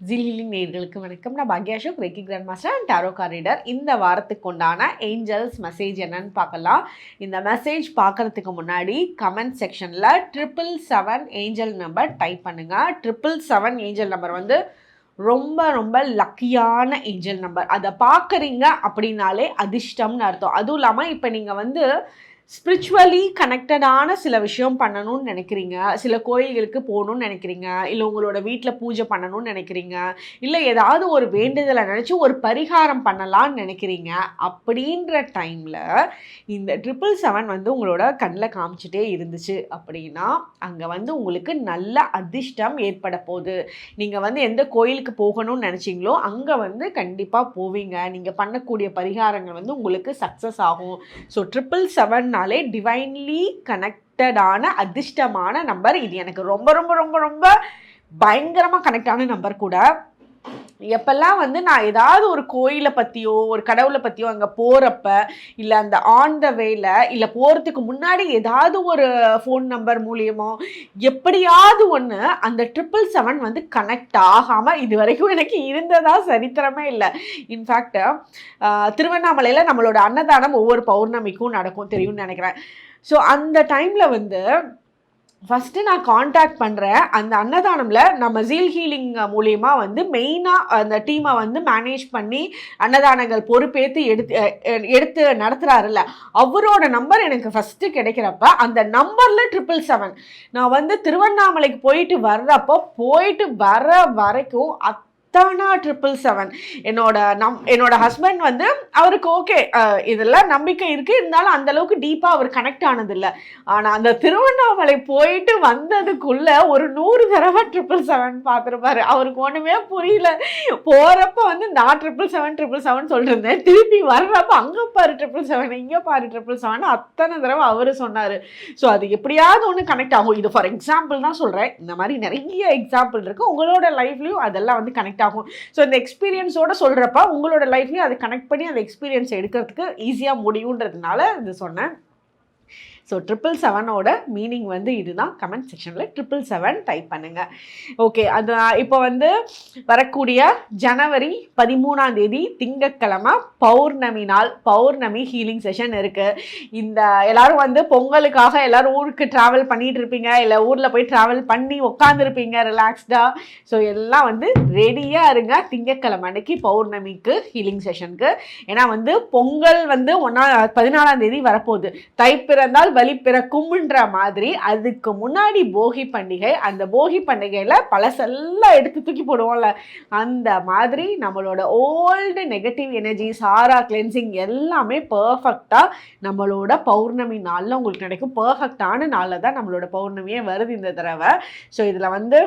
ஜிலிலிங் நேர்களுக்கு வணக்கம். நான் Bhagya Ashok reiki grand master and tarot corridor இந்த வாரத்துக்கு உண்டான ஏஞ்சல்ஸ் மெசேஜ் என்னன்னு பார்க்கலாம். இந்த மெசேஜ் பார்க்கறதுக்கு முன்னாடி கமெண்ட் செக்ஷனில் triple seven angel number type பண்ணுங்கள் ட்ரிபிள் செவன் ஏஞ்சல் நம்பர் வந்து ரொம்ப ரொம்ப லக்கியான ஏஞ்சல் நம்பர் அதை பார்க்குறீங்க அப்படின்னாலே அதிர்ஷ்டம்னு அர்த்தம். அதுவும் இல்லாமல் இப்போ நீங்கள் வந்து ஸ்பிரிச்சுவலி கனெக்டடான சில விஷயம் பண்ணணும்னு நினைக்கிறீங்க? சில கோயில்களுக்கு போகணும்னு நினைக்கிறீங்க? இல்லை உங்களோட வீட்டில் பூஜை பண்ணணும்னு நினைக்கிறீங்க? இல்லை ஏதாவது ஒரு வேண்டுதலை நினச்சி ஒரு பரிகாரம் பண்ணலான்னு நினைக்கிறீங்க? அப்படின்ற டைமில் இந்த ட்ரிபிள் செவன் வந்து உங்களோட கண்ணில் காமிச்சிட்டே இருந்துச்சு அப்படின்னா அங்கே வந்து உங்களுக்கு நல்ல அதிர்ஷ்டம் ஏற்பட போகுது. நீங்கள் வந்து எந்த கோயிலுக்கு போகணும்னு நினச்சிங்களோ அங்கே வந்து கண்டிப்பாக போவீங்க. நீங்கள் பண்ணக்கூடிய பரிகாரங்கள் வந்து உங்களுக்கு சக்ஸஸ் ஆகும். ஸோ ட்ரிபிள் நம்பர்னாலே டிவைன்லி கனெக்டடான அதிர்ஷ்டமான நம்பர் இது எனக்கு ரொம்ப ரொம்ப ரொம்ப ரொம்ப பயங்கரமாக கனெக்டான நம்பர் கூட. எப்பெல்லாம் வந்து நான் ஏதாவது ஒரு கோயிலை பற்றியோ ஒரு கடவுளை பற்றியோ அங்கே போகிறப்ப இல்லை அந்த ஆன் த வேல இல்லை போகிறதுக்கு முன்னாடி ஏதாவது ஒரு ஃபோன் நம்பர் மூலியமோ எப்படியாவது ஒன்று அந்த ட்ரிபிள் செவன் வந்து கனெக்ட் ஆகாமல் இது வரைக்கும் எனக்கு இருந்ததா சரித்திரமே இல்லை. இன்ஃபேக்ட் திருவண்ணாமலையில் நம்மளோட அன்னதானம் ஒவ்வொரு பௌர்ணமிக்கும் நடக்கும் தெரியும்னு நினைக்கிறேன். ஸோ அந்த டைமில் வந்து ஃபஸ்ட்டு நான் காண்டாக்ட் பண்ணுறேன் அந்த அன்னதானமில் நம்ம ஜீல் ஹீலிங் மூலயமா வந்து மெயினாக அந்த டீமை வந்து மேனேஜ் பண்ணி அன்னதானங்கள் பொறுப்பேற்று எடுத்து எடுத்து நடத்துகிறாருல்ல அவரோட நம்பர் எனக்கு ஃபஸ்ட்டு கிடைக்கிறப்ப அந்த நம்பரில் ட்ரிபிள் செவன் நான் வந்து திருவண்ணாமலைக்கு போயிட்டு வர்றப்போ போயிட்டு வர வரைக்கும் தானா ட்ரிபிள் செவன் என்னோட நம் என்னோட ஹஸ்பண்ட் வந்து அவருக்கு ஓகே இதெல்லாம் நம்பிக்கை இருக்குது இருந்தாலும் அந்த அளவுக்கு டீப்பாக அவர் கனெக்ட் ஆனதில்லை. ஆனால் அந்த திருவண்ணாமலை போயிட்டு வந்ததுக்குள்ள ஒரு நூறு தடவை ட்ரிபிள் செவன் பார்த்துருப்பாரு. அவருக்கு ஒன்றுமே புரியல. போகிறப்ப வந்து நான் ட்ரிபிள் செவன் ட்ரிபிள் செவன் சொல்லிருந்தேன். திருப்பி வர்றப்ப அங்கே பாரு ட்ரிபிள் செவன் இங்கே பாரு ட்ரிபிள் செவன் அத்தனை தடவை அவர் சொன்னார். ஸோ அது எப்படியாவது ஒன்று கனெக்ட் ஆகும். இது ஃபார் எக்ஸாம்பிள் தான் சொல்கிறேன் இந்த மாதிரி நிறைய எக்ஸாம்பிள் இருக்குது உங்களோட லைஃப்லையும் அதெல்லாம் வந்து கனெக்ட் ஆகும். ஸோ இந்த எக்ஸ்பீரியன்ஸோட சொல்கிறப்ப உங்களோட லைஃப்லையும் அதை கனெக்ட் பண்ணி அந்த எக்ஸ்பீரியன்ஸ் எடுக்கிறதுக்கு ஈஸியாக முடியுன்றதுனால இது சொன்னேன். ஸோ ட்ரிபிள் செவனோட மீனிங் வந்து இதுதான். கமெண்ட் செக்ஷனில் ட்ரிபிள் செவன் டைப் பண்ணுங்கள் ஓகே அது இப்போ வந்து வரக்கூடிய ஜனவரி பதிமூணாம் தேதி திங்கக்கிழமை பௌர்ணமி நாள் பௌர்ணமி ஹீலிங் செஷன் இருக்குது இந்த எல்லாரும் வந்து பொங்கலுக்காக எல்லாரும் ஊருக்கு ட்ராவல் பண்ணிகிட்டு இருப்பீங்க. இல்லை ஊரில் போய் ட்ராவல் பண்ணி உட்காந்துருப்பீங்க ரிலாக்ஸ்டாக ஸோ எல்லாம் வந்து ரெடியாக இருங்க. திங்கட்கிழமை அன்னைக்கு பௌர்ணமிக்கு ஹீலிங் செஷனுக்கு ஏன்னா வந்து பொங்கல் வந்து ஒன்றா பதினாலாம் தேதி வரப்போகுது. தை பிறந்தால் பலி பிறக்கும்ன்ற மாதிரி அதுக்கு முன்னாடி போகி பண்டிகை அந்த போகி பண்டிகையில் பழசெல்லாம் எடுத்து தூக்கி போடுவோம்ல. அந்த மாதிரி நம்மளோட ஓல்டு நெகட்டிவ் எனர்ஜி சாரா கிளென்சிங் எல்லாமே பர்ஃபெக்டாக நம்மளோட பௌர்ணமி நாளில் உங்களுக்கு கிடைக்கும். பர்ஃபெக்டான நாளில் தான் நம்மளோட பௌர்ணமியே வருது இந்த தடவை. ஸோ இதில் வந்து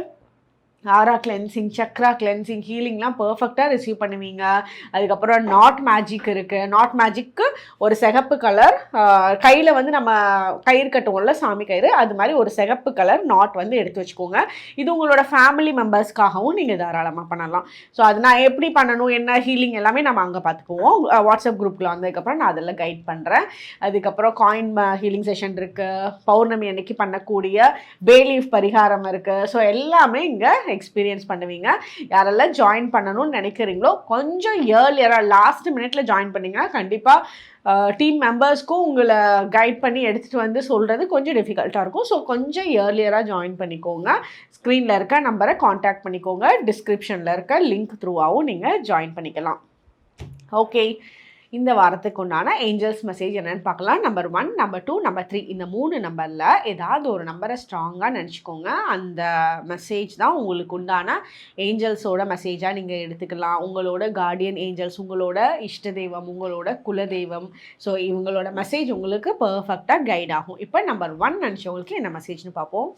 ஆரா கிளென்சிங் சக்ரா கிளென்சிங் ஹீலிங்லாம் பர்ஃபெக்டாக ரிசீவ் பண்ணுவீங்க. அதுக்கப்புறம் நாட் மேஜிக் இருக்குது நாட் மேஜிக்கு ஒரு சிகப்பு கலர் கையில் வந்து நம்ம கயிறு கட்டுவோம்ல சாமி கயிறு அது மாதிரி ஒரு சிகப்பு கலர் நாட் வந்து எடுத்து வச்சுக்கோங்க. இது உங்களோட ஃபேமிலி மெம்பர்ஸ்க்காகவும் நீங்கள் தாராளமாக பண்ணலாம். ஸோ அது நான் எப்படி பண்ணணும் என்ன ஹீலிங் எல்லாமே நம்ம அங்கே பார்த்துக்குவோம். வாட்ஸ்அப் குரூப்பில் வந்ததுக்கப்புறம் நான் அதெல்லாம் கைட் பண்ணுறேன் அதுக்கப்புறம் காயின் ஹீலிங் செஷன் இருக்குது பௌர்ணமி அன்னைக்கு பண்ணக்கூடிய பேலீஃப் பரிகாரம் இருக்குது ஸோ எல்லாமே இங்கே எக்ஸ்பீரியன்ஸ் பண்ணுவீங்க. யாரெல்லாம் ஜாயின் பண்ணணும்னு நினைக்கிறீங்களோ கொஞ்சம் இயர்லியராக லாஸ்ட் மினிட்ல ஜாயின் பண்ணீங்கன்னா கண்டிப்பாக டீம் மெம்பர்ஸ்க்கும் உங்களை கைட் பண்ணி எடுத்துகிட்டு வந்து சொல்கிறது கொஞ்சம் டிஃபிகல்ட்டாக இருக்கும். ஸோ கொஞ்சம் இயர்லியராக ஜாயின் பண்ணிக்கோங்க. ஸ்க்ரீனில் இருக்க நம்பரை காண்டாக்ட் பண்ணிக்கோங்க. டிஸ்கிரிப்ஷனில் இருக்க லிங்க் த்ரூவாகவும் நீங்கள் ஜாயின் பண்ணிக்கலாம். ஓகே இந்த வாரத்துக்கு உண்டான ஏஞ்சல்ஸ் மெசேஜ் என்னன்னு பார்க்கலாம். Number one number two number three இந்த மூணு நம்பரில் ஏதாவது ஒரு நம்பரை ஸ்ட்ராங்காக நினச்சிக்கோங்க. அந்த மெசேஜ் தான் உங்களுக்கு உண்டான ஏஞ்சல்ஸோட மெசேஜாக நீங்கள் எடுத்துக்கலாம். உங்களோட கார்டியன் ஏஞ்சல்ஸ் உங்களோட இஷ்ட தெய்வம் உங்களோட குலதெய்வம் ஸோ இவங்களோட மெசேஜ் உங்களுக்கு பர்ஃபெக்டாக கைட் ஆகும். இப்போ நம்பர் ஒன் நினச்சவங்களுக்கு என்ன மெசேஜ்னு பார்ப்போம்.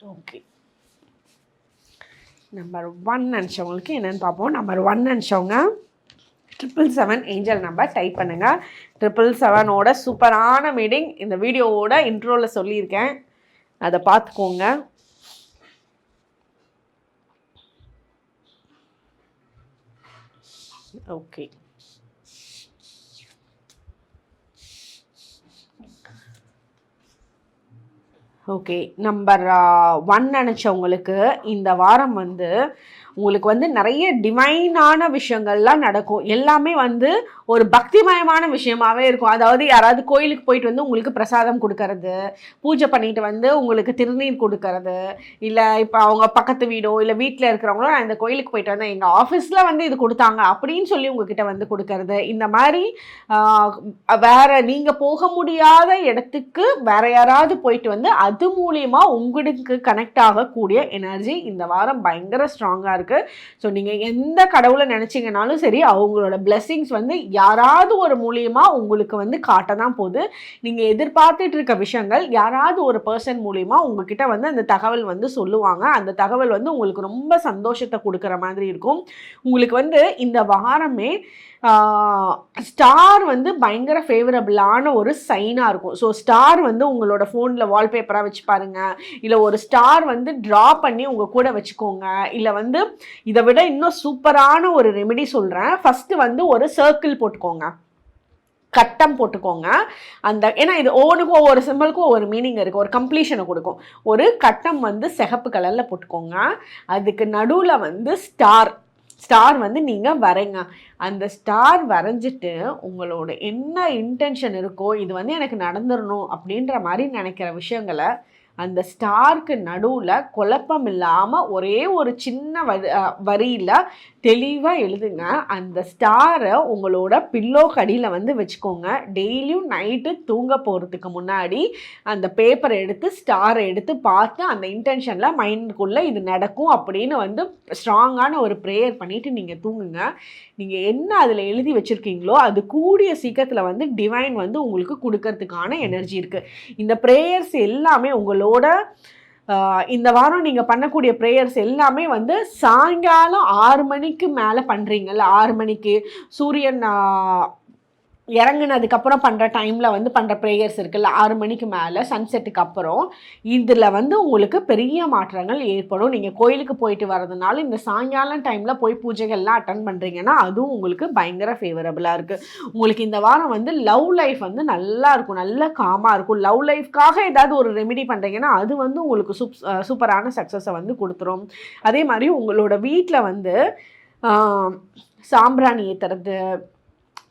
ஓகே நம்பர் ஒன் நினச்சவங்களுக்கு என்னென்னு பார்ப்போம். Number one நினச்சவங்க triple seven angel number type பண்ணுங்கள் ட்ரிபிள் செவனோட சூப்பரான மீட்டிங் இந்த வீடியோவோட இன்ட்ரோவில் சொல்லியிருக்கேன். அதை பார்த்துக்கோங்க. Okay okay number one uh, நினச்சவங்களுக்கு இந்த வாரம் வந்து உங்களுக்கு வந்து நிறைய டிவைனான விஷயங்கள்லாம் நடக்கும். எல்லாமே வந்து ஒரு பக்திமயமான விஷயமாவே இருக்கும். அதாவது யாராவது கோயிலுக்கு போயிட்டு வந்து உங்களுக்கு பிரசாதம் கொடுக்கறது பூஜை பண்ணிட்டு வந்து உங்களுக்கு திருநீர் கொடுக்கறது இல்லை இப்போ அவங்க பக்கத்து வீடோ இல்லை வீட்டில் இருக்கிறவங்களோ நான் இந்த கோயிலுக்கு போயிட்டு வந்தேன். எங்கள் ஆஃபீஸில் வந்து இது கொடுத்தாங்க அப்படின்னு சொல்லி உங்ககிட்ட வந்து கொடுக்கறது. இந்த மாதிரி வேற நீங்கள் போக முடியாத இடத்துக்கு வேற யாராவது போயிட்டு வந்து அது மூலியமா உங்களுக்கு கனெக்ட் ஆகக்கூடிய எனர்ஜி இந்த வாரம் பயங்கர ஸ்ட்ராங்காக இருக்குது ஸோ நீங்கள் எந்த கடவுளை நினச்சிங்கனாலும் சரி அவங்களோட பிளெஸ்ஸிங்ஸ் வந்து யாராவது ஒரு மூலியமா உங்களுக்கு வந்து காட்ட தான் போகுது. நீங்கள் எதிர்பார்த்துட்டு இருக்க விஷயங்கள் யாராவது ஒரு பர்சன் மூலியமா உங்ககிட்ட வந்து அந்த தகவல் வந்து சொல்லுவாங்க. அந்த தகவல் வந்து உங்களுக்கு ரொம்ப சந்தோஷத்தை கொடுக்குற மாதிரி இருக்கும். உங்களுக்கு வந்து இந்த வாரமே ஸ்டார் வந்து பயங்கர ஃபேவரபிளான ஒரு சைனாக இருக்கும். ஸோ ஸ்டார் வந்து உங்களோட ஃபோனில் வால்பேப்பராக வச்சு பாருங்கள் இல்லை ஒரு ஸ்டார் வந்து ட்ரா பண்ணி உங்கள் கூட வச்சுக்கோங்க. இல்லை வந்து இதை விட இன்னும் சூப்பரான ஒரு ரெமெடி சொல்கிறேன் ஃபஸ்ட்டு வந்து ஒரு சர்க்கிள் போட்டுக்கோங்க. கட்டம் போட்டுக்கோங்க. அந்த ஏன்னா இது ஒவ்வொன்றுக்கும் ஒவ்வொரு சிம்பிளுக்கும் ஒவ்வொரு மீனிங் இருக்குது ஒரு கம்ப்ளீஷனை கொடுக்கும். ஒரு கட்டம் வந்து சிகப்பு கலரில் போட்டுக்கோங்க. அதுக்கு நடுவில் வந்து ஸ்டார் ஸ்டார் வந்து நீங்கள் வரைங்க. அந்த ஸ்டார் வரைஞ்சிட்டு உங்களோட என்ன இன்டென்ஷன் இருக்கோ இது வந்து எனக்கு நடந்துடணும் அப்படின்ற மாதிரி நினைக்கிற விஷயங்களை அந்த ஸ்டார்க்கு நடுவில் குழப்பம் இல்லாமல் ஒரே ஒரு சின்ன வரி வரியில் தெளிவாக எழுதுங்க. அந்த ஸ்டாரை உங்களோட பில்லோ கடியில் வந்து வச்சுக்கோங்க. டெய்லியும் நைட்டு தூங்க போகிறதுக்கு முன்னாடி அந்த பேப்பரை எடுத்து ஸ்டாரை எடுத்து பார்த்து அந்த இன்டென்ஷனில் மைண்டுக்குள்ளே இது நடக்கும் அப்படின்னு வந்து ஸ்ட்ராங்கான ஒரு ப்ரேயர் பண்ணிவிட்டு நீங்கள் தூங்குங்க. நீங்கள் என்ன அதில் எழுதி வச்சுருக்கீங்களோ அது கூடிய சீக்கிரத்தில் வந்து டிவைன் வந்து உங்களுக்கு கொடுக்கறதுக்கான எனர்ஜி இருக்குது இந்த ப்ரேயர்ஸ் எல்லாமே உங்களோட இந்த வாரம் நீங்கள் பண்ணக்கூடிய ப்ரேயர்ஸ் எல்லாமே வந்து சாயங்காலம் ஆறு மணிக்கு மேலே பண்ணுறீங்கல்ல ஆறு மணிக்கு சூரியன் இறங்குனதுக்கப்புறம் பண்ணுற டைமில் வந்து பண்ணுற ப்ரேயர்ஸ் இருக்குல்ல ஆறு மணிக்கு மேலே சன்செட்டுக்கு அப்புறம் இதில் வந்து உங்களுக்கு பெரிய மாற்றங்கள் ஏற்படும். நீங்கள் கோயிலுக்கு போயிட்டு வரதுனால இந்த சாயங்காலம் டைமில் போய் பூஜைகள்லாம் அட்டன் பண்ணுறீங்கன்னா அதுவும் உங்களுக்கு பயங்கர ஃபேவரபுளாக இருக்குது உங்களுக்கு இந்த வாரம் வந்து லவ் லைஃப் வந்து நல்லா இருக்கும் நல்ல காமாக இருக்கும். லவ் லைஃப்காக ஏதாவது ஒரு ரெமிடி பண்ணுறீங்கன்னா அது வந்து உங்களுக்கு சூப் சூப்பரான சக்ஸஸை வந்து கொடுத்துரும். அதே மாதிரி உங்களோட வீட்டில் வந்து சாம்பிராணி ஏற்றுறது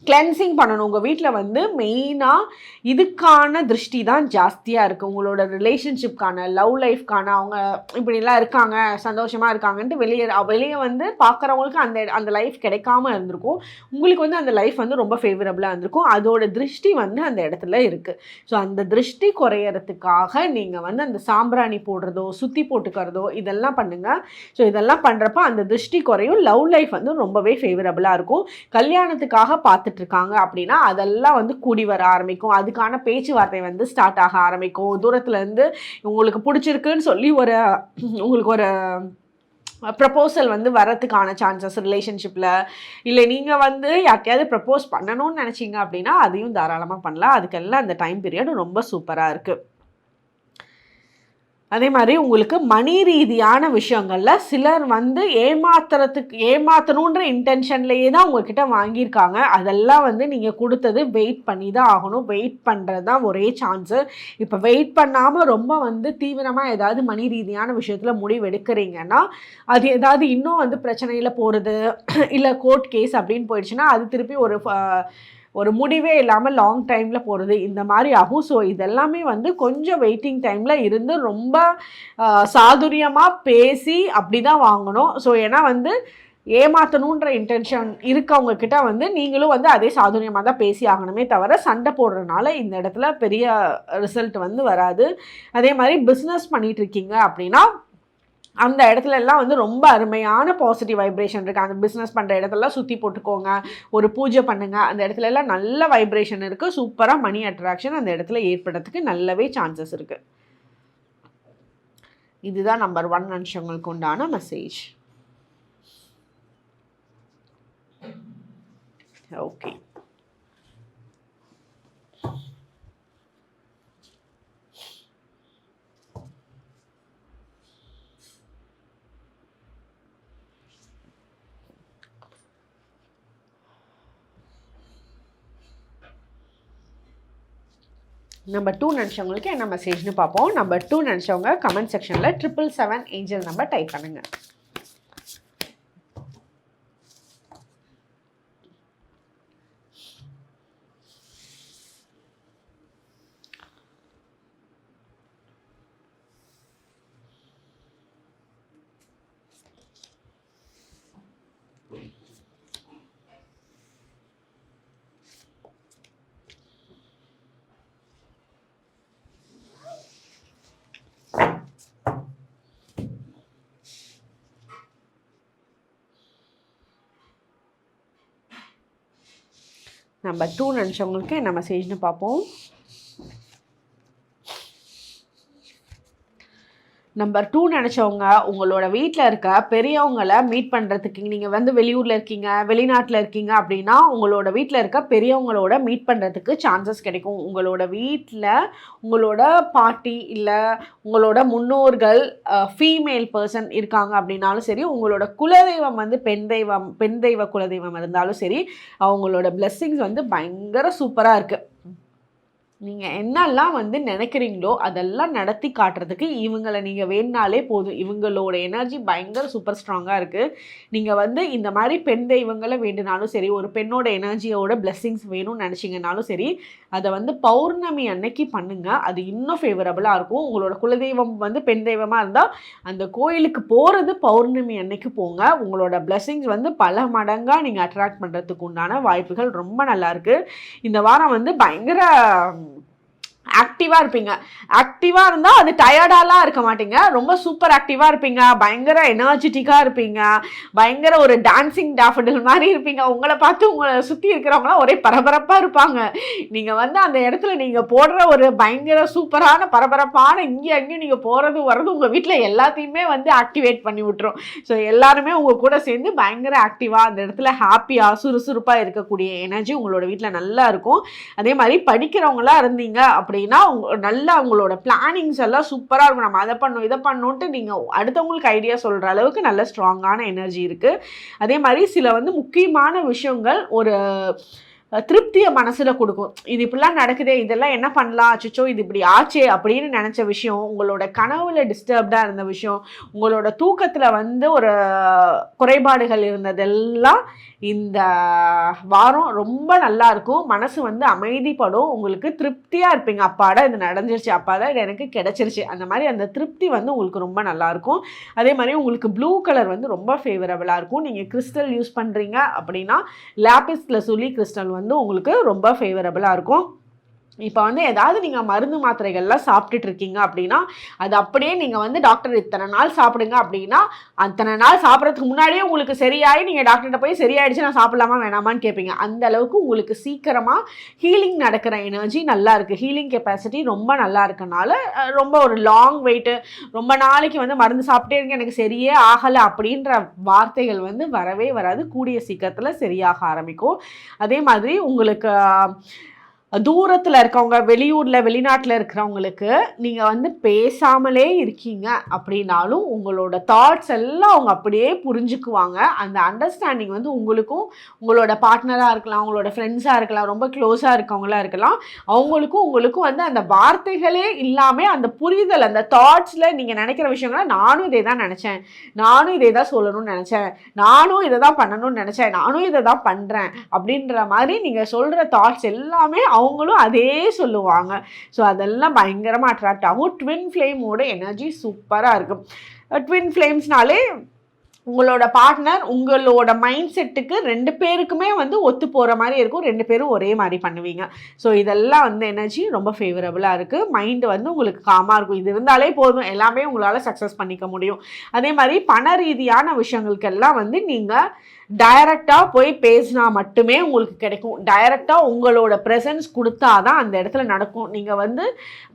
கிளென்சிங் பண்ணணும். உங்கள் வீட்டில் வந்து மெயினாக இதுக்கான திருஷ்டி தான் ஜாஸ்தியாக இருக்குது உங்களோட ரிலேஷன்ஷிப்கான லவ் லைஃப்கான அவங்க இப்படிலாம் இருக்காங்க சந்தோஷமாக இருக்காங்கன்ட்டு வெளியே வெளியே வந்து பார்க்குறவங்களுக்கு அந்த அந்த லைஃப் கிடைக்காம இருந்திருக்கும். உங்களுக்கு வந்து அந்த லைஃப் வந்து ரொம்ப ஃபேவரபுளாக இருந்திருக்கும். அதோட திருஷ்டி வந்து அந்த இடத்துல இருக்குது ஸோ அந்த திருஷ்டி குறையறதுக்காக நீங்கள் வந்து அந்த சாம்பிராணி போடுறதோ சுற்றி போட்டுக்கிறதோ இதெல்லாம் பண்ணுங்கள் ஸோ இதெல்லாம் பண்ணுறப்ப அந்த திருஷ்டி குறையும். லவ் லைஃப் வந்து ரொம்பவே ஃபேவரபுளாக இருக்கும். கல்யாணத்துக்காக பார்த்து இருக்காங்க அப்படின்னா அதெல்லாம் வந்து கூடி வர ஆரம்பிக்கும். அதுக்கான பேச்சுவார்த்தை வந்து ஸ்டார்ட் ஆக ஆரம்பிக்கும். தூரத்துலேருந்து உங்களுக்கு பிடிச்சிருக்குன்னு சொல்லி ஒரு உங்களுக்கு ஒரு ப்ரப்போசல் வந்து வரத்துக்கான சான்சஸ் ரிலேஷன்ஷிப்பில் இல்லை நீங்கள் வந்து யார்கிட்டயாவது ப்ரப்போஸ் பண்ணணும்னு நினச்சிங்க அப்படின்னா அதையும் தாராளமாக பண்ணலாம். அதுக்கெல்லாம் அந்த டைம் பீரியட் ரொம்ப சூப்பராக இருக்குது அதே மாதிரி உங்களுக்கு மணி ரீதியான விஷயங்களில் சிலர் வந்து ஏமாத்துறதுக்கு ஏமாத்தணுன்ற இன்டென்ஷன்லேயே தான் உங்ககிட்ட வாங்கியிருக்காங்க. அதெல்லாம் வந்து நீங்கள் கொடுத்தது வெயிட் பண்ணி தான் ஆகணும். வெயிட் பண்ணுறது தான் ஒரே சான்ஸு இப்போ வெயிட் பண்ணாமல் ரொம்ப வந்து தீவிரமாக ஏதாவது மணி ரீதியான விஷயத்தில் முடிவு எடுக்கிறீங்கன்னா அது ஏதாவது இன்னும் வந்து பிரச்சனையில் போகிறது இல்லை கோர்ட் கேஸ் அப்படின்னு போயிடுச்சுன்னா அது திருப்பி ஒரு ஒரு முடிவே இல்லாமல் லாங் டைமில் போகிறது இந்த மாதிரி ஆகும் ஸோ இதெல்லாமே வந்து கொஞ்சம் வெயிட்டிங் டைமில் இருந்து ரொம்ப சாதுரியமாக பேசி அப்படி தான் வாங்கணும். ஸோ ஏன்னா வந்து ஏமாற்றணுன்ற இன்டென்ஷன் இருக்கவங்க கிட்ட வந்து நீங்களும் வந்து அதே சாதுரியமாக தான் பேசி ஆகணுமே தவிர சண்டை போடுறதுனால இந்த இடத்துல பெரிய ரிசல்ட் வந்து வராது. அதே மாதிரி பிஸ்னஸ் பண்ணிகிட்ருக்கீங்க அப்படின்னா அந்த இடத்துல எல்லாம் வந்து ரொம்ப அருமையான பாசிட்டிவ் வைப்ரேஷன் இருக்குது அந்த பிஸ்னஸ் பண்ணுற இடத்துலலாம் சுற்றி போட்டுக்கோங்க. ஒரு பூஜை பண்ணுங்கள் அந்த இடத்துல எல்லாம் நல்ல வைப்ரேஷன் இருக்குது சூப்பராக மணி அட்ராக்ஷன் அந்த இடத்துல ஏற்படுறதுக்கு நல்லவே சான்சஸ் இருக்குது இதுதான் நம்பர் ஒன் நிமிஷங்களுக்கு உண்டான மெசேஜ் ஓகே நம்பர் டூ நினச்சவங்களுக்கு என்ன மெசேஜ்னு பார்ப்போம். நம்பர் டூ நினச்சவங்க கமெண்ட் செக்ஷனில் triple seven angel number type பண்ணுங்கள் நம்பர் டூ நினச்சவங்களுக்கு நம்ம செய்யணும் பார்ப்போம். நம்பர் டூ நினச்சவங்க உங்களோட வீட்டில் இருக்க பெரியவங்களை மீட் பண்ணுறதுக்கு நீங்கள் வந்து வெளியூரில் இருக்கீங்க வெளிநாட்டில் இருக்கீங்க அப்படின்னா உங்களோட வீட்டில் இருக்க பெரியவங்களோட மீட் பண்ணுறதுக்கு சான்சஸ் கிடைக்கும். உங்களோட வீட்டில் உங்களோட பாட்டி இல்லை உங்களோட முன்னோர்கள் ஃபீமேல் பர்சன் இருக்காங்க அப்படின்னாலும் சரி உங்களோட குலதெய்வம் வந்து பெண் தெய்வம் பெண் தெய்வ குலதெய்வம் இருந்தாலும் சரி அவங்களோட பிளெஸ்ஸிங்ஸ் வந்து பயங்கர சூப்பராக இருக்குது நீங்கள் என்னெல்லாம் வந்து நினைக்கிறீங்களோ அதெல்லாம் நடத்தி காட்டுறதுக்கு இவங்களை நீங்கள் வேணுனாலே போதும். இவங்களோட எனர்ஜி பயங்கர சூப்பர் ஸ்ட்ராங்காக இருக்குது நீங்கள் வந்து இந்த மாதிரி பெண் தெய்வங்களை வேண்டுனாலும் சரி ஒரு பெண்ணோட எனர்ஜியோட பிளெஸ்ஸிங்ஸ் வேணும்னு நினச்சிங்கனாலும் சரி அதை வந்து பௌர்ணமி அன்னைக்கு பண்ணுங்கள் அது இன்னும் ஃபேவரபுளாக இருக்கும். உங்களோட குலதெய்வம் வந்து பெண் தெய்வமாக இருந்தால் அந்த கோயிலுக்கு போகிறது பௌர்ணமி அன்னைக்கு போங்க. உங்களோட பிளெஸ்ஸிங்ஸ் வந்து பல மடங்காக நீங்கள் அட்ராக்ட் பண்ணுறதுக்கு உண்டான வாய்ப்புகள் ரொம்ப நல்லாயிருக்கு இந்த வாரம் வந்து பயங்கர ஆக்டிவாக இருப்பீங்க. ஆக்டிவாக இருந்தால் அது டயர்டாலாம் இருக்க மாட்டீங்க. ரொம்ப சூப்பர் ஆக்டிவாக இருப்பீங்க. பயங்கர எனர்ஜெட்டிக்காக இருப்பீங்க. பயங்கர ஒரு டான்சிங் டாஃபடில் மாதிரி இருப்பீங்க. உங்களை பார்த்து உங்களை சுற்றி இருக்கிறவங்களாம் ஒரே பரபரப்பாக இருப்பாங்க. நீங்கள் வந்து அந்த இடத்துல நீங்கள் போடுற ஒரு பயங்கர சூப்பரான பரபரப்பான இங்கே அங்கேயும் நீங்கள் போகிறது வர்றது உங்கள் வீட்டில் எல்லாத்தையுமே வந்து ஆக்டிவேட் பண்ணி விட்டுரும். ஸோ எல்லாருமே உங்கள் கூட சேர்ந்து பயங்கர ஆக்டிவாக அந்த இடத்துல ஹாப்பியாக சுறுசுறுப்பாக இருக்கக்கூடிய எனர்ஜி உங்களோட வீட்டில் நல்லா இருக்கும். அதே மாதிரி படிக்கிறவங்களாம் இருந்தீங்க அப்படி அப்படின்னா நல்லா அவங்களோட பிளானிங்ஸ் எல்லாம் சூப்பராக இருக்கும். நம்ம அதை பண்ணும் இதை பண்ணணுன்ட்டு நீங்கள் அடுத்தவங்களுக்கு ஐடியா சொல்கிற அளவுக்கு நல்ல ஸ்ட்ராங்கான எனர்ஜி இருக்குது அதே மாதிரி சில வந்து முக்கியமான விஷயங்கள் ஒரு திருப்தியை மனசில் கொடுக்கும். இது இப்படிலாம் நடக்குதே இதெல்லாம் என்ன பண்ணலாம்? அச்சோ இது இப்படி ஆச்சே அப்படின்னு நினச்ச விஷயம் உங்களோட கனவுல டிஸ்டர்ப்டாக இருந்த விஷயம் உங்களோட தூக்கத்தில் வந்து ஒரு குறைபாடுகள் இருந்ததெல்லாம் இந்த வாரம் ரொம்ப நல்லா இருக்கும். மனசு வந்து அமைதிப்படும். உங்களுக்கு திருப்தியாக இருப்பீங்க. அப்பாட இது நடந்துருச்சு. அப்பாதான் இது எனக்கு கிடச்சிருச்சு. அந்த மாதிரி அந்த திருப்தி வந்து உங்களுக்கு ரொம்ப நல்லாயிருக்கும் அதே மாதிரி உங்களுக்கு ப்ளூ கலர் வந்து ரொம்ப ஃபேவரபுளாக இருக்கும். நீங்கள் கிறிஸ்டல் யூஸ் பண்ணுறீங்க அப்படின்னா லேபிஸில் சொல்லி கிறிஸ்டல் வந்து உங்களுக்கு ரொம்ப ஃபேவரபுளாக இருக்கும். இப்போ வந்து ஏதாவது நீங்கள் மருந்து மாத்திரைகள்லாம் சாப்பிட்டுட்டு இருக்கீங்க அப்படின்னா அது அப்படியே நீங்கள் வந்து டாக்டர் இத்தனை நாள் சாப்பிடுங்க அப்படின்னா அத்தனை நாள் சாப்பிட்றதுக்கு முன்னாடியே உங்களுக்கு சரியாயி நீங்கள் டாக்டர்கிட்ட போய் சரியாயிடுச்சு நான் சாப்பிடலாமா வேணாமான்னு கேட்பீங்க அந்த அளவுக்கு உங்களுக்கு சீக்கிரமாக ஹீலிங் நடக்கிற எனர்ஜி நல்லா இருக்குது ஹீலிங் கெப்பாசிட்டி ரொம்ப நல்லா இருக்கனால ரொம்ப ஒரு லாங் வெயிட்டு ரொம்ப நாளைக்கு வந்து மருந்து சாப்பிட்டே இருங்க எனக்கு சரியே ஆகலை அப்படின்ற வார்த்தைகள் வந்து வரவே வராது. கூடிய சீக்கிரத்தில் சரியாக ஆரம்பிக்கும். அதே மாதிரி உங்களுக்கு தூரத்தில் இருக்கவங்க வெளியூரில் வெளிநாட்டில் இருக்கிறவங்களுக்கு நீங்கள் வந்து பேசாமலே இருக்கீங்க அப்படின்னாலும் உங்களோட தாட்ஸ் எல்லாம் அவங்க அப்படியே புரிஞ்சுக்குவாங்க. அந்த அண்டர்ஸ்டாண்டிங் வந்து உங்களுக்கும் உங்களோட பார்ட்னராக இருக்கலாம் உங்களோட ஃப்ரெண்ட்ஸாக இருக்கலாம் ரொம்ப க்ளோஸாக இருக்கவங்களாக இருக்கலாம் அவங்களுக்கும் உங்களுக்கும் வந்து அந்த வார்த்தைகளே இல்லாமல் அந்த புரிதல் அந்த தாட்ஸில் நீங்கள் நினைக்கிற விஷயங்கள நானும் இதே தான் நினச்சேன். நானும் இதே தான் சொல்லணும்னு நினச்சேன். நானும் இதை தான் பண்ணணும்னு நினச்சேன். நானும் இதை தான் பண்ணுறேன் அப்படின்ற மாதிரி நீங்கள் சொல்கிற தாட்ஸ் எல்லாமே அவங்களும் அதே சொல்லுவாங்க. ஸோ அதெல்லாம் பயங்கரமாக அட்ராக்ட் ஆகும். ட்வின் ஃப்ளேமோட எனர்ஜி சூப்பராக இருக்கும். ட்வின் ஃப்ளேம்ஸ்னாலே உங்களோட பார்ட்னர் உங்களோட மைண்ட் செட்டுக்கு ரெண்டு பேருக்குமே வந்து ஒத்து போகிற மாதிரி இருக்கும். ரெண்டு பேரும் ஒரே மாதிரி பண்ணுவீங்க. ஸோ இதெல்லாம் வந்து எனர்ஜி ரொம்ப ஃபேவரபுளாக இருக்குது மைண்டு வந்து உங்களுக்கு காமாக இருக்கும். இது இருந்தாலே போதும். எல்லாமே உங்களால் சக்ஸஸ் பண்ணிக்க முடியும். அதே மாதிரி பண ரீதியான விஷயங்களுக்கெல்லாம் வந்து நீங்கள் டைரக்டாக போய் பேசினா மட்டுமே உங்களுக்கு கிடைக்கும். டைரக்டாக உங்களோட ப்ரெசன்ஸ் கொடுத்தா தான் அந்த இடத்துல நடக்கும். நீங்கள் வந்து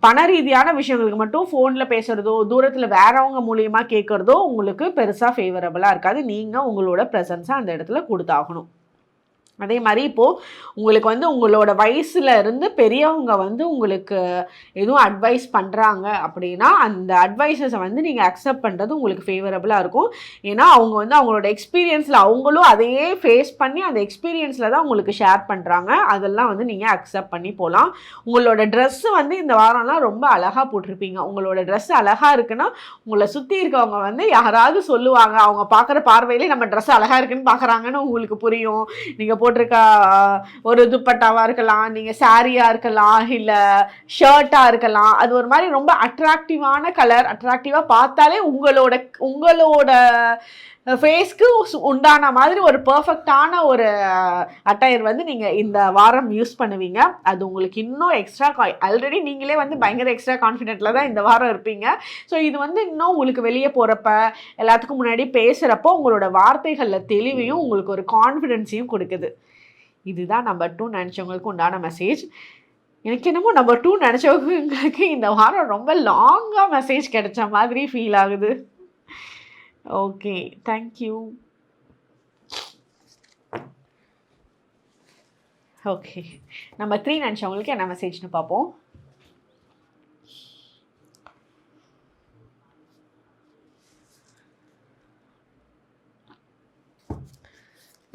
பண ரீதியான விஷயங்களுக்கு மட்டும் ஃபோனில் பேசுகிறதோ தூரத்தில் வேறவங்க மூலியமாக கேட்குறதோ உங்களுக்கு பெருசாக ஃபேவரபுளாக இருக்காது. நீங்கள் உங்களோட ப்ரெசன்ஸை அந்த இடத்துல கொடுத்தாகணும். அதே மாதிரி இப்போது உங்களுக்கு வந்து உங்களோட வயசில் இருந்து பெரியவங்க வந்து உங்களுக்கு எதுவும் அட்வைஸ் பண்ணுறாங்க அப்படின்னா அந்த அட்வைஸஸை வந்து நீங்கள் அக்செப்ட் பண்ணுறது உங்களுக்கு ஃபேவரபுளாக இருக்கும். ஏன்னா அவங்க வந்து அவங்களோட எக்ஸ்பீரியன்ஸில் அவங்களும் அதையே ஃபேஸ் பண்ணி அந்த எக்ஸ்பீரியன்ஸில் தான் உங்களுக்கு ஷேர் பண்ணுறாங்க அதெல்லாம் வந்து நீங்கள் அக்செப்ட் பண்ணி போகலாம் உங்களோட ட்ரெஸ்ஸு வந்து இந்த வாரம்லாம் ரொம்ப அழகாக போட்டிருப்பீங்க. உங்களோட ட்ரெஸ் அழகாக இருக்குன்னா உங்களை சுற்றி இருக்கவங்க வந்து யாராவது சொல்லுவாங்க. அவங்க பார்க்குற பார்வையிலே நம்ம ட்ரெஸ் அழகாக இருக்குன்னு பார்க்குறாங்கன்னு உங்களுக்கு புரியும். நீங்கள் போட்டிருக்க ஒரு துப்பட்டாவாக இருக்கலாம் நீங்கள் சாரியாக இருக்கலாம் இல்லை ஷர்ட்டாக இருக்கலாம். அது ஒரு மாதிரி ரொம்ப அட்ராக்டிவான கலர் அட்ராக்டிவாக பார்த்தாலே உங்களோட உங்களோட ஃபேஸ்க்கு உண்டான மாதிரி ஒரு பர்ஃபெக்டான ஒரு அட்டையர் வந்து நீங்கள் இந்த வாரம் யூஸ் பண்ணுவீங்க. அது உங்களுக்கு இன்னும் எக்ஸ்ட்ரா ஆல்ரெடி நீங்களே வந்து பயங்கர எக்ஸ்ட்ரா கான்ஃபிடென்ட்டில் தான் இந்த வாரம் இருப்பீங்க. ஸோ இது வந்து இன்னும் உங்களுக்கு வெளியே போகிறப்ப எல்லாத்துக்கும் முன்னாடி பேசுகிறப்போ உங்களோட வார்த்தைகளில் தெளிவையும் உங்களுக்கு ஒரு கான்ஃபிடென்ஸையும் கொடுக்குது. இதுதான் நம்பர் டூ நினச்சவங்களுக்கு உண்டான மெசேஜ் எனக்கு என்னமோ நம்பர் டூ நினச்சவங்களுக்கு இந்த வாரம் ரொம்ப லாங்காக மெசேஜ் கிடைச்ச மாதிரி ஃபீல் ஆகுது. ஓகே தேங்க்யூ ஓகே நம்ம த்ரீ நினச்சவங்களுக்கு என்ன மெசேஜ்னு பார்ப்போம்.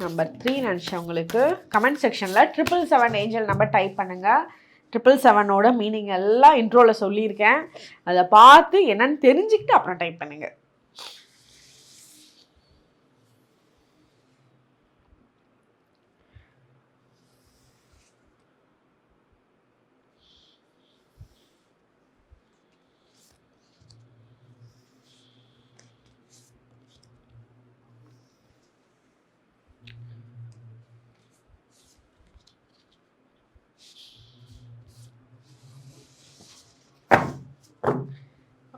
நம்பர் த்ரீ நினச்சவங்களுக்கு கமெண்ட் செக்ஷனில் triple seven angel number type பண்ணுங்கள் ட்ரிபிள் செவனோட மீனிங் எல்லாம் இன்ட்ரோவில் சொல்லியிருக்கேன். அதை பார்த்து என்னன்னு தெரிஞ்சுக்கிட்டு அப்புறம் டைப் பண்ணுங்கள்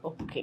ஓகே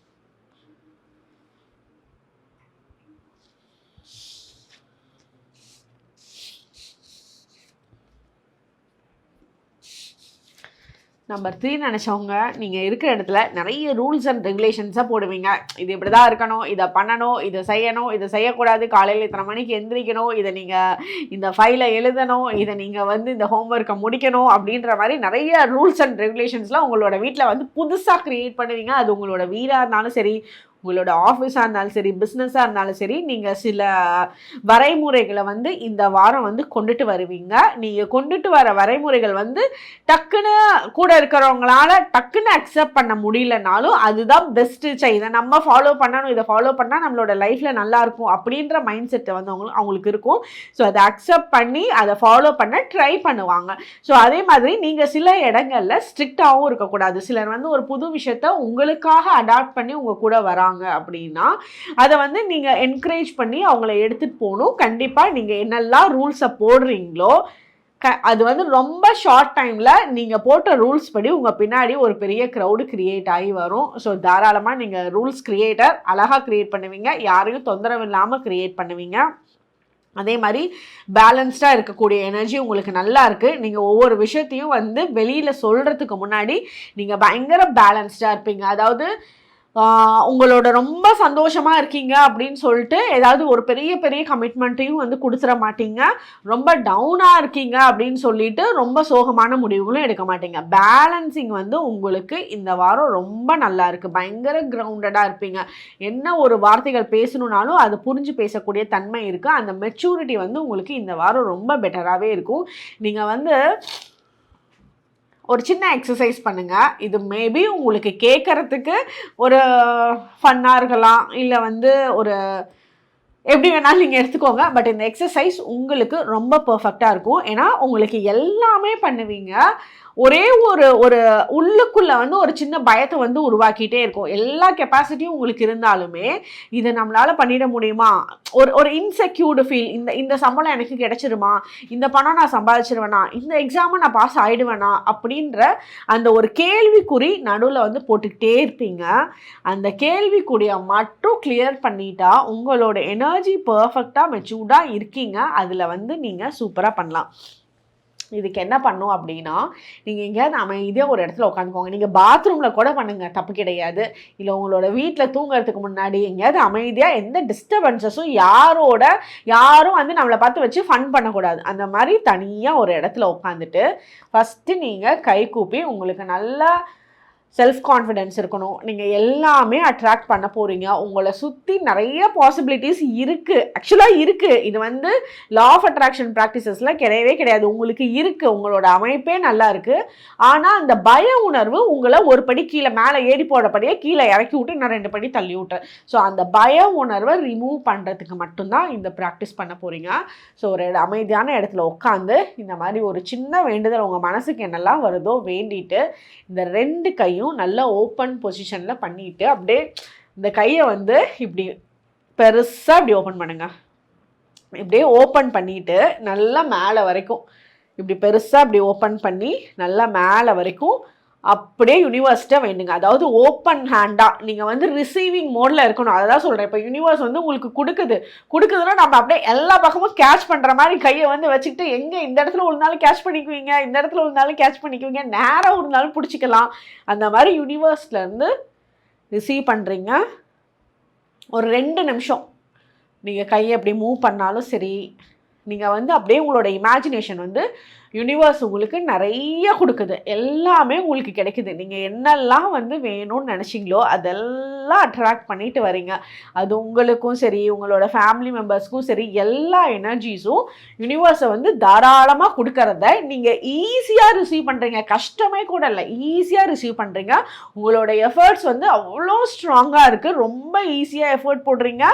நம்பர் த்ரீ நினச்சவங்க நீங்கள் இருக்கிற இடத்துல நிறைய ரூல்ஸ் அண்ட் ரெகுலேஷன்ஸாக போடுவீங்க. இது இப்படி தான் இருக்கணும் இதை பண்ணணும் இதை செய்யணும் இதை செய்யக்கூடாது. காலையில் இத்தனை மணிக்கு எந்திரிக்கணும் இதை நீங்கள் இந்த ஃபைலை எழுதணும் இதை நீங்கள் வந்து இந்த ஹோம்ஒர்க்கை முடிக்கணும் அப்படின்ற மாதிரி நிறைய ரூல்ஸ் அண்ட் ரெகுலேஷன்ஸ்லாம் உங்களோட வீட்டில் வந்து புதுசாக க்ரியேட் பண்ணுவீங்க. அது உங்களோட வீடாக இருந்தாலும் சரி உங்களோட ஆஃபீஸாக இருந்தாலும் சரி பிஸ்னஸாக இருந்தாலும் சரி நீங்கள் சில வரைமுறைகளை வந்து இந்த வாரம் வந்து கொண்டுட்டு வருவீங்க. நீங்கள் கொண்டுட்டு வர வரைமுறைகள் வந்து டக்குன்னு கூட இருக்கிறவங்களால டக்குன்னு அக்செப்ட் பண்ண முடியலனாலும் அதுதான் பெஸ்ட்டு சை இதை நம்ம ஃபாலோ பண்ணணும் இதை ஃபாலோ பண்ணால் நம்மளோட லைஃப்பில் நல்லாயிருக்கும் அப்படின்ற மைண்ட் செட்டை வந்து அவங்களுக்கு அவங்களுக்கு இருக்கும். ஸோ அதை அக்செப்ட் பண்ணி அதை ஃபாலோ பண்ண ட்ரை பண்ணுவாங்க. ஸோ அதே மாதிரி நீங்கள் சில இடங்களில் ஸ்ட்ரிக்டாகவும் இருக்கக்கூடாது. சிலர் வந்து ஒரு புது விஷயத்த உங்களுக்காக அடாப்ட் பண்ணி உங்கள் கூட வராங்க. பண்ணுறாங்க அப்படின்னா அதை வந்து நீங்கள் என்கரேஜ் பண்ணி அவங்கள எடுத்துகிட்டு போகணும். கண்டிப்பாக நீங்கள் என்னெல்லாம் ரூல்ஸை போடுறீங்களோ க அது வந்து ரொம்ப ஷார்ட் டைமில் நீங்கள் போட்ட ரூல்ஸ் படி உங்கள் பின்னாடி ஒரு பெரிய க்ரௌடு க்ரியேட் ஆகி வரும். ஸோ தாராளமாக நீங்கள் ரூல்ஸ் க்ரியேட்டர் அழகாக க்ரியேட் பண்ணுவீங்க. யாரையும் தொந்தரவு இல்லாமல் க்ரியேட் பண்ணுவீங்க. அதே மாதிரி பேலன்ஸ்டாக இருக்கக்கூடிய எனர்ஜி உங்களுக்கு நல்லா இருக்குது நீங்கள் ஒவ்வொரு விஷயத்தையும் வந்து வெளியில் சொல்கிறதுக்கு முன்னாடி நீங்கள் பயங்கர பேலன்ஸ்டாக இருப்பீங்க. அதாவது உங்களோட ரொம்ப சந்தோஷமாக இருக்கீங்க அப்படின்னு சொல்லிட்டு ஏதாவது ஒரு பெரிய பெரிய கமிட்மெண்ட்டையும் வந்து கொடுத்துட மாட்டீங்க. ரொம்ப டவுனாக இருக்கீங்க அப்படின்னு சொல்லிட்டு ரொம்ப சோகமான முடிவுகளும் எடுக்க மாட்டீங்க. பேலன்சிங் வந்து உங்களுக்கு இந்த வாரம் ரொம்ப நல்லா இருக்குது பயங்கர கிரவுண்டடாக இருப்பீங்க. என்ன ஒரு வார்த்தைகள் பேசணுன்னாலும் அது புரிஞ்சு பேசக்கூடிய தன்மை இருக்குது அந்த மெச்சூரிட்டி வந்து உங்களுக்கு இந்த வாரம் ரொம்ப பெட்டராகவே இருக்கும். நீங்கள் வந்து ஒரு சின்ன எக்ஸசைஸ் பண்ணுங்கள் இது மேபி உங்களுக்கு கேட்குறதுக்கு ஒரு ஃபன்னாக இருக்கலாம். இல்லை வந்து ஒரு எப்படி வேணாலும் நீங்கள் எடுத்துக்கோங்க. பட் இந்த எக்ஸசைஸ் உங்களுக்கு ரொம்ப பர்ஃபெக்டாக இருக்கும். ஏன்னா உங்களுக்கு எல்லாமே பண்ணுவீங்க. ஒரே ஒரு ஒரு உள்ளுக்குள்ளே வந்து ஒரு சின்ன பயத்தை வந்து உருவாக்கிட்டே இருக்கும். எல்லா கெப்பாசிட்டியும் உங்களுக்கு இருந்தாலுமே இதை நம்மளால் பண்ணிட முடியுமா? ஒரு ஒரு இன்செக்யூர்டு ஃபீல் இந்த இந்த சம்பளம் எனக்கு கிடைச்சிருமா? இந்த பணம் நான் சம்பாதிச்சிருவேனா? இந்த எக்ஸாமை நான் பாஸ் ஆகிடுவேனா அப்படின்ற அந்த ஒரு கேள்விக்குறி நடுவில் வந்து போட்டுக்கிட்டே இருப்பீங்க. அந்த கேள்விக்குறியை மட்டும் கிளியர் பண்ணிட்டா உங்களோட எனர்ஜி பர்ஃபெக்டாக மெச்சூர்டாக இருக்கீங்க. அதில் வந்து நீங்கள் சூப்பராக பண்ணலாம். இதுக்கு என்ன பண்ணும் அப்படின்னா நீங்கள் எங்கேயாவது அமைதியாக ஒரு இடத்துல உட்காந்துக்கோங்க. நீங்கள் பாத்ரூமில் கூட பண்ணுங்கள் தப்பு கிடையாது. இல்லை உங்களோட வீட்டில் தூங்குறதுக்கு முன்னாடி எங்கேயாவது அமைதியாக எந்த டிஸ்டர்பன்சஸும் யாரோட யாரும் வந்து நம்மளை பார்த்து வச்சு ஃபன் பண்ணக்கூடாது. அந்த மாதிரி தனியாக ஒரு இடத்துல உட்காந்துட்டு ஃபஸ்ட்டு நீங்கள் கை கூப்பி உங்களுக்கு நல்லா செல்ஃப் கான்ஃபிடென்ஸ் இருக்கணும். நீங்கள் எல்லாமே அட்ராக்ட் பண்ண போகிறீங்க உங்களை சுற்றி நிறைய பாசிபிலிட்டிஸ் இருக்குது ஆக்சுவலாக இருக்குது இது வந்து லா ஆஃப் அட்ராக்ஷன் ப்ராக்டிசஸில் கிடையவே கிடையாது. உங்களுக்கு இருக்குது உங்களோட அமைப்பே நல்லா இருக்குது ஆனால் அந்த பய உணர்வு உங்களை ஒரு படி கீழே மேலே ஏறி போடப்படியே கீழே இறக்கி விட்டு நான் ரெண்டு படி தள்ளி விட்டேன் ஸோ அந்த பய உணர்வை ரிமூவ் பண்ணுறதுக்கு மட்டும்தான் இந்த ப்ராக்டிஸ் பண்ண போகிறீங்க ஸோ ஒரு அமைதியான இடத்துல உட்காந்து இந்த மாதிரி ஒரு சின்ன வேண்டுதல் உங்கள் மனசுக்கு என்னெல்லாம் வருதோ வேண்டிட்டு இந்த ரெண்டு கையும் நல்லா ஓப்பன் பொசிஷனில் பண்ணிட்டு அப்படியே இந்த கையை வந்து இப்படி பெருசாக இப்படி ஓப்பன் பண்ணுங்க. இப்படியே ஓப்பன் பண்ணிட்டு நல்லா மேலே வரைக்கும். இப்படி பெருசாக இப்படி ஓப்பன் பண்ணி நல்லா மேலே வரைக்கும் அப்படியே யூனிவர்ஸ்ட்டை வேண்டுங்க. அதாவது ஓப்பன் ஹேண்டாக நீங்கள் வந்து ரிசீவிங் மோடில் இருக்கணும். அதை தான் சொல்கிறேன் இப்போ யூனிவர்ஸ் வந்து உங்களுக்கு கொடுக்குது. கொடுக்குதுன்னா நம்ம அப்படியே எல்லா பக்கமும் கேட்ச் பண்ணுற மாதிரி கையை வந்து வச்சுக்கிட்டு எங்கே இந்த இடத்துல விழுந்தாலும் கேட்ச் பண்ணிக்குவீங்க இந்த இடத்துல விழுந்தாலும் கேட்ச் பண்ணிக்குவீங்க நேராக விழுந்தாலும் பிடிச்சிக்கலாம். அந்த மாதிரி யூனிவர்ஸ்லேருந்து ரிசீவ் பண்ணுறீங்க ஒரு ரெண்டு நிமிஷம். நீங்கள் கையை அப்படி மூவ் பண்ணாலும் சரி நீங்கள் வந்து அப்படியே உங்களோட இமேஜினேஷன் வந்து யூனிவர்ஸ் உங்களுக்கு நிறைய கொடுக்குது. எல்லாமே உங்களுக்கு கிடைக்குது. நீங்கள் என்னெல்லாம் வந்து வேணும்னு நினச்சிங்களோ அதெல்லாம் அட்ராக்ட் பண்ணிட்டு வரீங்க. அது உங்களுக்கும் சரி உங்களோட ஃபேமிலி மெம்பர்ஸ்க்கும் சரி எல்லா எனர்ஜிஸும் யூனிவர்ஸை வந்து தாராளமாக கொடுக்கறத நீங்கள் ஈஸியாக ரிசீவ் பண்ணுறீங்க கஷ்டமே கூட இல்லை. ஈஸியாக ரிசீவ் பண்ணுறீங்க உங்களோட எஃபர்ட்ஸ் வந்து அவ்வளோ ஸ்ட்ராங்காக இருக்குது ரொம்ப ஈஸியாக எஃபர்ட் போடுறீங்க.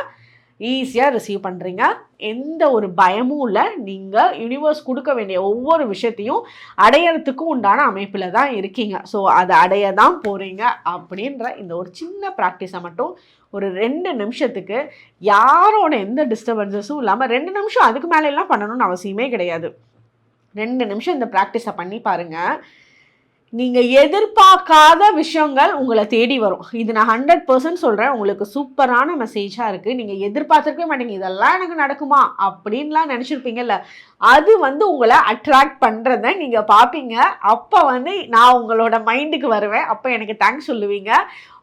ஈஸியாக ரிசீவ் பண்ணுறீங்க எந்த ஒரு பயமும் இல்லை. நீங்கள் யூனிவர்ஸ் கொடுக்க வேண்டிய ஒவ்வொரு விஷயத்தையும் அடையறதுக்கும் உண்டான அமைப்பில் தான் இருக்கீங்க. ஸோ அதை அடைய தான் போகிறீங்க அப்படின்ற இந்த ஒரு சின்ன ப்ராக்டிஸை மட்டும் ஒரு ரெண்டு நிமிஷத்துக்கு யாரோட எந்த டிஸ்டர்பன்சஸும் இல்லாமல் ரெண்டு நிமிஷம் அதுக்கு மேலே எல்லாம் பண்ணணும்னு அவசியமே கிடையாது. ரெண்டு நிமிஷம் இந்த ப்ராக்டிஸை பண்ணி பாருங்கள் நீங்கள் எதிர்பார்க்காத விஷயங்கள் உங்களை தேடி வரும். இது நான் ஹண்ட்ரட் பர்சன்ட் சொல்கிறேன் உங்களுக்கு சூப்பரான மெசேஜாக இருக்குது நீங்கள் எதிர்பார்த்துருக்கவே மாட்டீங்க. இதெல்லாம் எனக்கு நடக்குமா? அப்படின்லாம் நினச்சிருப்பீங்கல்ல. அது வந்து உங்களை அட்ராக்ட் பண்ணுறத நீங்கள் பார்ப்பீங்க. அப்போ வந்து நான் உங்களோட மைண்டுக்கு வருவேன். அப்போ எனக்கு தேங்க்ஸ் சொல்லுவீங்க.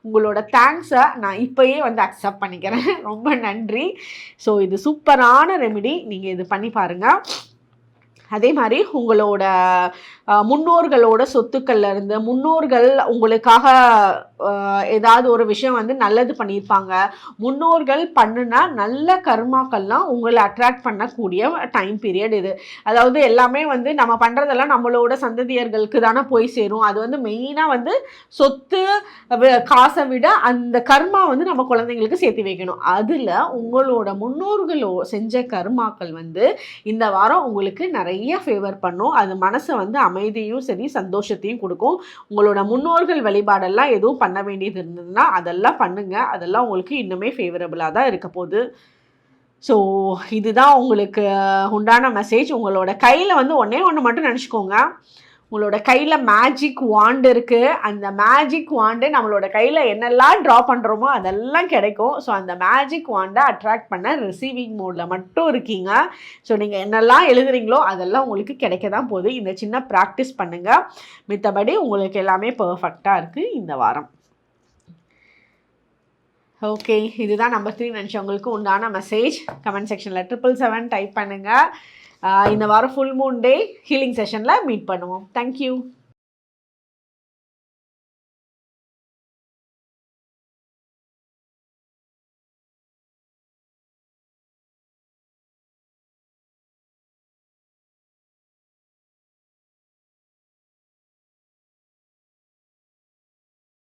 உங்களோட தேங்க்ஸை நான் இப்போயே வந்து அக்செப்ட் பண்ணிக்கிறேன். ரொம்ப நன்றி. ஸோ இது சூப்பரான ரெமிடி நீங்கள் இது பண்ணி பாருங்கள் அதே மாதிரி உங்களோட முன்னோர்களோட சொத்துக்கள்ல இருந்து முன்னோர்கள் உங்களுக்காக ஏதாவது ஒரு விஷயம் வந்து நல்லது பண்ணியிருப்பாங்க. முன்னோர்கள் பண்ணுனா நல்ல கர்மாக்கள்லாம் உங்களை அட்ராக்ட் பண்ணக்கூடிய டைம் பீரியட் இது. அதாவது எல்லாமே வந்து நம்ம பண்ணுறதெல்லாம் நம்மளோட சந்ததியர்களுக்கு தானே போய் சேரும். அது வந்து மெயினாக வந்து சொத்து காசை விட அந்த கர்மா வந்து நம்ம குழந்தைங்களுக்கு சேர்த்து வைக்கணும். அதில் உங்களோட முன்னோர்களோ செஞ்ச கர்மாக்கள் வந்து இந்த வாரம் உங்களுக்கு நிறைய நிறைய ஃபேவர் பண்ணும். அது மனசை வந்து அமைதியும் சரி சந்தோஷத்தையும் கொடுக்கும். உங்களோட முன்னோர்கள் வழிபாடெல்லாம் எதுவும் பண்ண வேண்டியது இருந்ததுன்னா அதெல்லாம் பண்ணுங்கள் அதெல்லாம் உங்களுக்கு இன்னுமே ஃபேவரபுளாக தான் இருக்க போகுது. ஸோ இதுதான் உங்களுக்கு உண்டான மெசேஜ் உங்களோட கையில் வந்து ஒன்றே ஒன்று மட்டும் நினச்சிக்கோங்க. உங்களோட கையில் மேஜிக் வாண்ட் இருக்குது அந்த மேஜிக் வாண்டு நம்மளோட கையில் என்னெல்லாம் ட்ரா பண்ணுறோமோ அதெல்லாம் கிடைக்கும். ஸோ அந்த மேஜிக் வாண்டை அட்ராக்ட் பண்ண ரிசீவிங் மோடில் மட்டும் இருக்கீங்க. ஸோ நீங்கள் என்னெல்லாம் எழுதுறீங்களோ அதெல்லாம் உங்களுக்கு கிடைக்க தான் போகுது. இந்த சின்ன ப்ராக்டிஸ் பண்ணுங்கள் மித்தபடி உங்களுக்கு எல்லாமே பர்ஃபெக்டாக இருக்குது இந்த வாரம். ஓகே இதுதான் நம்பர் த்ரீ நினச்சவங்களுக்கு உண்டான மெசேஜ் கமெண்ட் செக்ஷனில் ட்ரிபிள் செவன் டைப் பண்ணுங்கள் இந்த வாரம் ஃபுல் மூன் டே ஹீலிங் செஷனில் மீட் பண்ணுவோம். Thank you